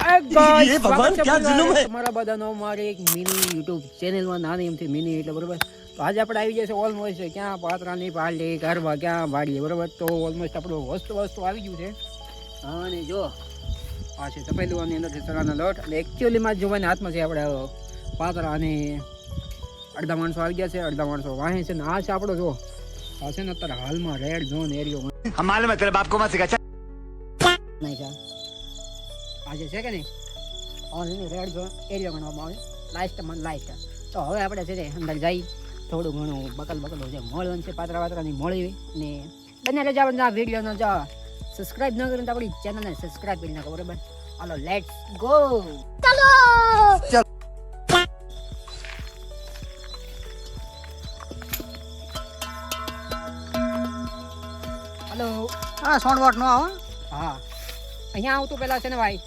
એ ભગવાન જોવાની હાથમાં છે આપડે પાત્રા અને અડધા માણસો આવી ગયા છે અડધા માણસો વાહે છે. ને આ છે આપણો જો. આ છે ને અત્યારે હાલમાં રેડ ઝોન એરિયો હમાલમાં નહીં આજે છે કે નહીં? ઓનલી રેડ ઝોન એરિયો ગણવામાં આવે. લાસ્ટમાં લાસ્ટ તો હવે આપણે છે અંદર જઈ થોડું ઘણું બકલ બકલ જે મળવાનું છે પાત્રા પાત્રાની મળી ને બંને રજા આપણે આ વિડીયોનો જો સબસ્ક્રાઇબ ન કરીને તો આપણી ચેનલને સબસ્ક્રાઇબ કરી નાખો બરાબર? Hello let's go hello. હા સોંડ વોટ નો આવો. હા. અહીંયા આવતું પહેલાં છે ને ભાઈ?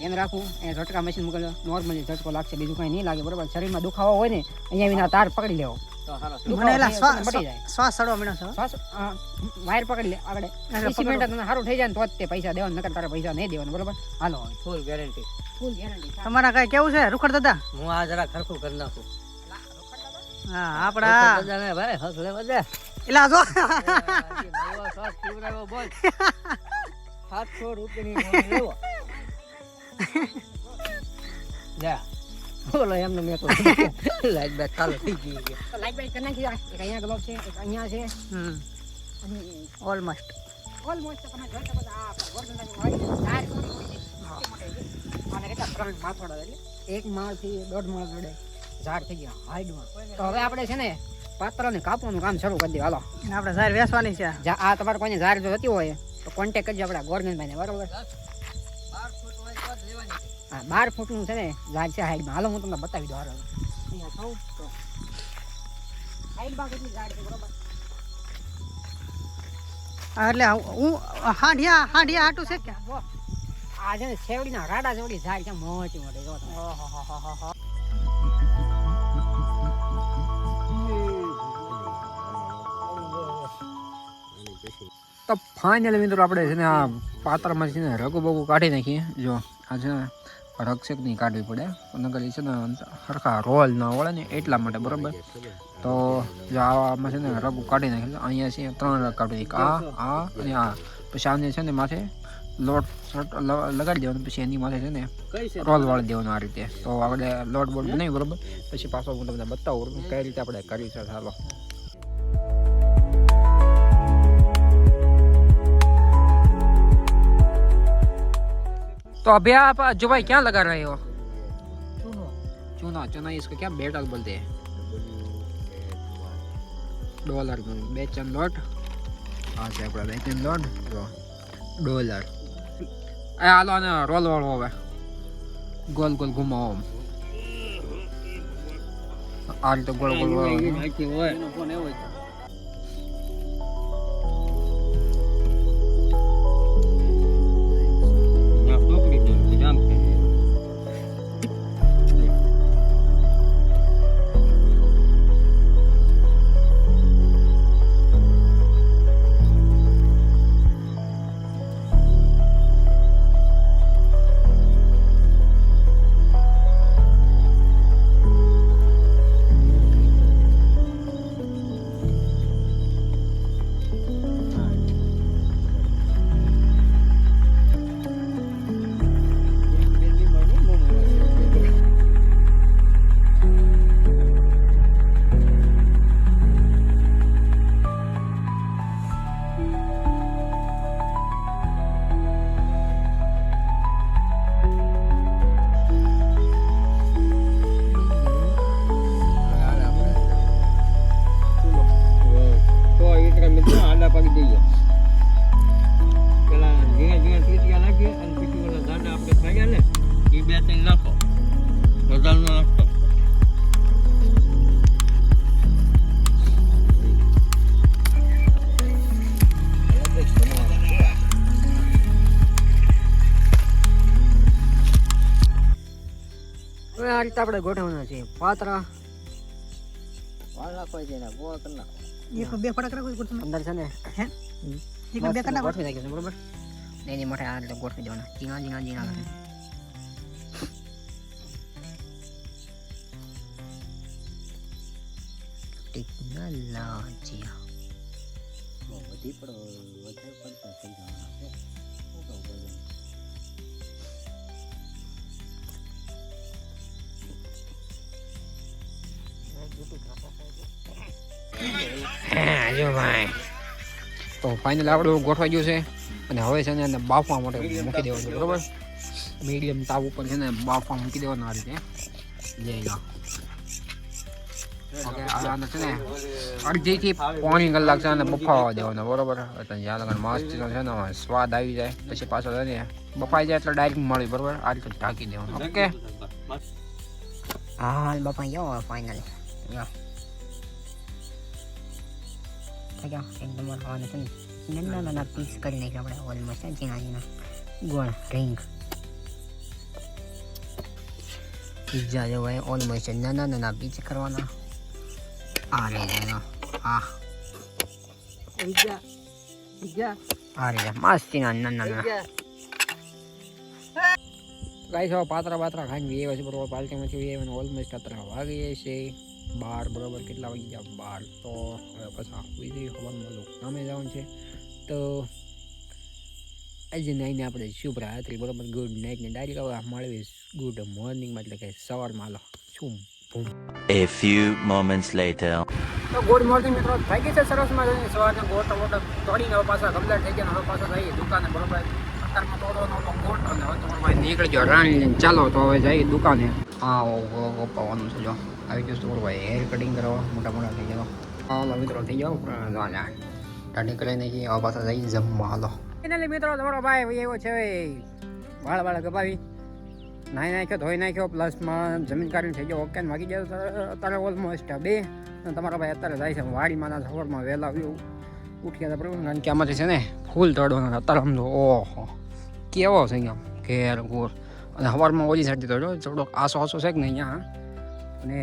એમ રાખવું એ ઝટકા મશીન મોકલ્યો નોર્મલી ઝટકો લાગશે બીજું કાંઈ નહીં લાગે બરોબર? શરીરમાં દુખાવો હોય ને અહીંયા વિના તાર પકડી લેવો. મને શ્વાસ મટી જાય. શ્વાસ ચડવા મળ્યો શ્વાસ વાયર પકડી લે આગળ. સિમેન્ટ તને સારું થઈ જાય ને તો જ તે પૈસા દેવાના નકર તારે પૈસા નહીં દેવાના બરાબર? હાલો ફૂલ ગેરંટી ફૂલ ગેરંટી તમારા કઈ કેવું છે રૂખડ દાદા? હું આ જરા ખરખું કરી નાખું. હા આપડા બધાને ભાઈ હસલે બધા એલા જો. શ્વાસ પીવડાવ્યો બોલ. સાતસો રૂપિયાની લેવો. જા. બોલો એમને મેં કહું લાઈટ બેટ ચાલુ થઈ ગઈ લાઈટ બાઈટ કરી નાખી. એક અહીંયા ગ્લોબ છે એક અહીંયા છે. હમ. અને ઓલમોસ્ટ ઓલમોસ્ટ તમે જોઈ શકો આ ગોરધનની વાડી ચાર. આને કેટલા ત્રણ માથોડા એટલે? એક માળથી દોઢ માળ જોડે ઝાડ થઈ ગયા. હાઈડમાં તો હવે આપણે છે ને પાત્રને કાપવાનું કામ શરૂ કરી દઈએ હાલો આપણે સાહેબ વેસવાની છે. આ તમારે કોઈને ઝાડ જો જતી હોય તો કોન્ટેક્ટ કરજો આપણા ગવર્મેન્ટભાઈને બરોબર? હા બાર ફૂટનું છે ને ઝાડ છે હાઈડમાં હાલો હું તમને બતાવી દઉં હાલો અહીંયા થવું તો. હાઈડમાં કેટલી ઝાડ છે બરોબર? એટલે હું હાંઢિયા હાંઢિયા હાટું છે કે આ છે ને શેવડીના રાડા જેવડી ઝાડ છે મોટી મોટી જો તમે. તો ફાઇનલી મિત્રો આપણે છે ને આ પાત્રમાં છે ને રગો બગો કાઢી નાખીએ. જો, આ છે ને રક્ષક નહીં કાઢવી પડે. નગર છે ને સરખા રોલ ના વળે ને એટલા માટે, બરાબર? તો જો આમાં છે ને રગો કાઢી નાખી અહીંયા છે ત્રણ રગ કાઢી. એક આ આ અને આ. પછી આને છે ને માથે લોટ લગાડી દેવાનું, પછી એની માથે છે ને રોલ વાળી દેવાનું આ રીતે. તો આપણે લોટ બોટ બનાવી બરાબર? પછી પાછો હું તમને બતાવું કઈ રીતે આપણે કરી છે ચાલો. तो अभी आप जो भाई क्या लगा रहे हो चूना चूना इसको क्या बेटल बोलते हैं ડોલર બેચન લોટ આ છે આપણા બેચન લોટ જો ડોલર એ હાલો આને રોલ વાળો હવે ગોલ ગોલ ઘુમાવો આમ. આ રીતે ગોળ ગોળ વાળો નાખી હોય રીતે આપણે ગોઠવવાના છે. પાતરા. વાળ કોઈ છે ને ગોળ એક બે ફટાક રાખો એક અંદર છે ને. હે? એક બે કરી ગોઠવી નાખ્યો બરોબર? ને એની મોટે આ એટલે ગોઠવી દેવાના. ઝીણા ઝીણા ઝીણા કરીને ટેકનોલોજી. બધી જો ભાઈ. તો ફાઇનલ આપણું ગોઠવાઈ ગયું છે. અને હવે છે ને એને બાફવા માટે મૂકી દેવાનું છે બરોબર? મીડિયમ તાવ ઉપર છે ને બાફવા મૂકી દેવાના આ રીતે. લો. ઓકે આને છે ને અડધીથી પોણી કલાક છે ને બફાવા દેવાનો બરોબર? એટલે જ્યાં લગન મસ્તીનો છે ને સ્વાદ આવી જાય. પછી પાછો છે ને બફાઈ જાય એટલે ડાયરેક્ટ મળી બરોબર? આ રીતે ઢાંકી દેવાનું ઓકે? હા બફાઈ ગયો જાઓ ફાઇનલ થઈ ગયા એકદમ ખાવાના છે ને નાના નાના પીસ કરી નાખ્યા આપણે ઓલમોસ્ટ ઝીણા ઝીણા ગોળ રિંગ પિઝા જેવો હોય ઓલમોસ્ટ નાના નાના પીસ કરવાના આ રીતે આ આ રીતે મસ્તીના નાના નાના ગાઈસ હવે પાતરા પાત્રા ખાઈને વીએ છે બરોબર પાલટીમાંથી વીએ અને ઓલમોસ્ટ અત્યારે વાગી છે બાર બરોબર કેટલા વાગી ગયા? બાર. તો હવે પછી હોઈ જઈએ ખબરમાં કામે જવાનું છે. તો આજે નાઈને આપણે શુભ રાત્રિ બરોબર? ગુડ નાઇટ ને ડાયરેક્ટ હવે મળવી ગુડ મોર્નિંગમાં એટલે કે સવારમાં. લો શું A few moments later. તો ગુડ મોર્નિંગ મિત્રો. થઈ ગઈ છે સરસમાં જઈને સવારે ગોટ વોટ તોડીને હવે પાછા કમ્પ્લેટ થઈ ગયા હવે પાછા જઈએ દુકાને બરોબર? અત્યારમાં ગોટ હવે તમારો નીકળી ગયો રાણી લઈને ચાલો તો હવે જઈએ દુકાને. હા ગોપાવાનું છે જો. આવી ગયું તમારું ભાઈ હેર કટિંગ કરવા, મોટા મોટા થઈ ગયો. હાલો મિત્રો થઈ જાઓ ટાટી કરી નાખી હવે પાછા જઈ જમવા, હાલો. ફાઇનલી મિત્રો, તમારો ભાઈ એવો છે. વાળ વાળ કપાવી નાહી નાખ્યો, ધોઈ નાખ્યો પ્લસમાં જમીન કાઢીને થઈ ગયો. ઓકે, ને વાગી ગયો અત્યારે ઓલમોસ્ટ બે. તમારા ભાઈ અત્યારે જાય છે વાડીમાં સવારમાં વહેલા આવ્યું ઉઠ્યા ગયા બરાબર, કારણ કે આમાંથી છે ને ફૂલ તળવાનો અત્યારે આમ જો ઓહો. કેવો છે અહીંયા ઘેર ઘોર. અને સવારમાં ઓછી સાઈડ દીધો થોડોક આસો આસો છે કે નહીં અહીંયા? અને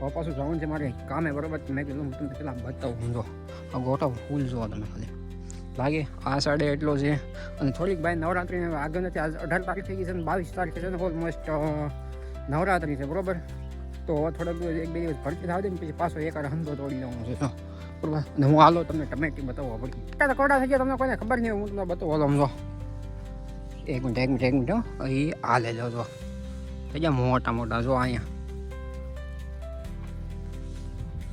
હવે પાછું જવાનું છે મારે કામે, બરાબર? મેં કીધું હું તમને પેલા બતાવું જો આ ગોટો ફૂલ જોવો તમે ખાલી. લાગે આ સાડે એટલો છે. અને થોડીક ભાઈ નવરાત્રી આગળ નથી, આજ અઢાર તારીખ થઈ ગઈ છે અને બાવીસ તારીખ છે ને ઓલમોસ્ટ નવરાત્રી છે, બરાબર? તો થોડાક દિવસ, એક બે દિવસ ભરતી થાવ દે ને પછી પાછો એક હંધો તોડી લેવાનો છે બરોબર? અને હું હાલો તમને ટમેટી બતાવવા પડી અત્યારે કોડા થઈ ગયા તમને કોઈને ખબર નહીં હું તમને બતાવો, હાલો સમજો એક મિનિટ એક મિનિટ એક મિનિટ, હો. અહીં આ લેજો જો. થઈ મોટા મોટા, જો અહીંયા.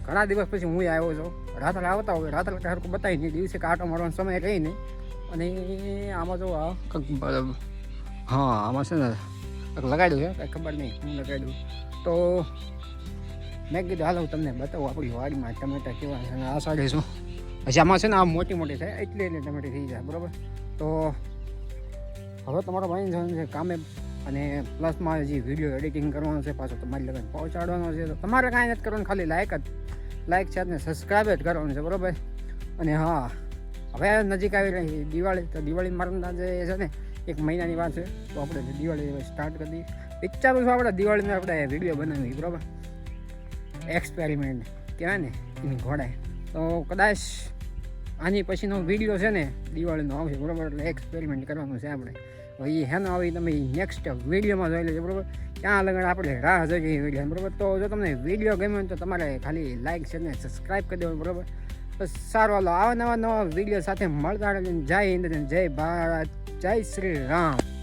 ઘણા દિવસ પછી હું આવ્યો છું. રાત્રે આવતા હોય, રાત્રે હરકું બતાવી નહીં. દિવસે કાંટો મારવાનો સમય રહી નહીં. અને આમાં જો આ હા, આમાં છે ને લગાડ્યું છે. કંઈ ખબર નહીં, હું લગાડ્યું. તો મેં કીધું, હાલો, હું તમને બતાવું આપણી વાડીમાં ટમેટા કેવા છે આ સાડી શું. પછી આમાં છે ને આ મોટી મોટી થાય એટલે એટલે ટમેટી થઈ જાય, બરાબર? તો હવે તમારો ભાઈ છે, કામે અને પ્લસમાં હજી વીડિયો એડિટિંગ કરવાનો છે, પાછો તમારી લગન પહોંચાડવાનો છે, તો તમારે કાંઈ નથી કરવાનું, ખાલી લાયક જ. લાઈક છે ને સબસ્ક્રાઈબ જ કરવાનું છે, બરાબર? અને હા, હવે નજીક આવી રહી દિવાળી, તો દિવાળી મારા જે છે ને, એક મહિનાની વાત છે, તો આપણે દિવાળી સ્ટાર્ટ કરી વિચારું છું આપણે દિવાળીને આપણે વીડિયો બનાવી બરાબર? એક્સપેરિમેન્ટ કહેવાય ને, એની ઘોડાય તો કદાચ આની પછીનો વીડિયો છે ને, દિવાળીનો આવશે, બરાબર? એટલે એક્સપેરિમેન્ટ કરવાનું છે આપણે. હવે એ હેનો આવી તમે નેક્સ્ટ વિડીયોમાં જોઈ લેજો, બરાબર? ત્યાં લગન આપણે રાહ જોઈએ એ વીડિયો બરાબર? તો જો તમને વીડિયો ગમ્યો તો તમારે ખાલી લાઇક છે ને સબસ્ક્રાઈબ કરી દેવાનું, બરાબર? તો સારું, હાલો, આવા નવા નવા વીડિયો સાથે મળતા જય હિન્દ જય ભારત. જય શ્રી રામ.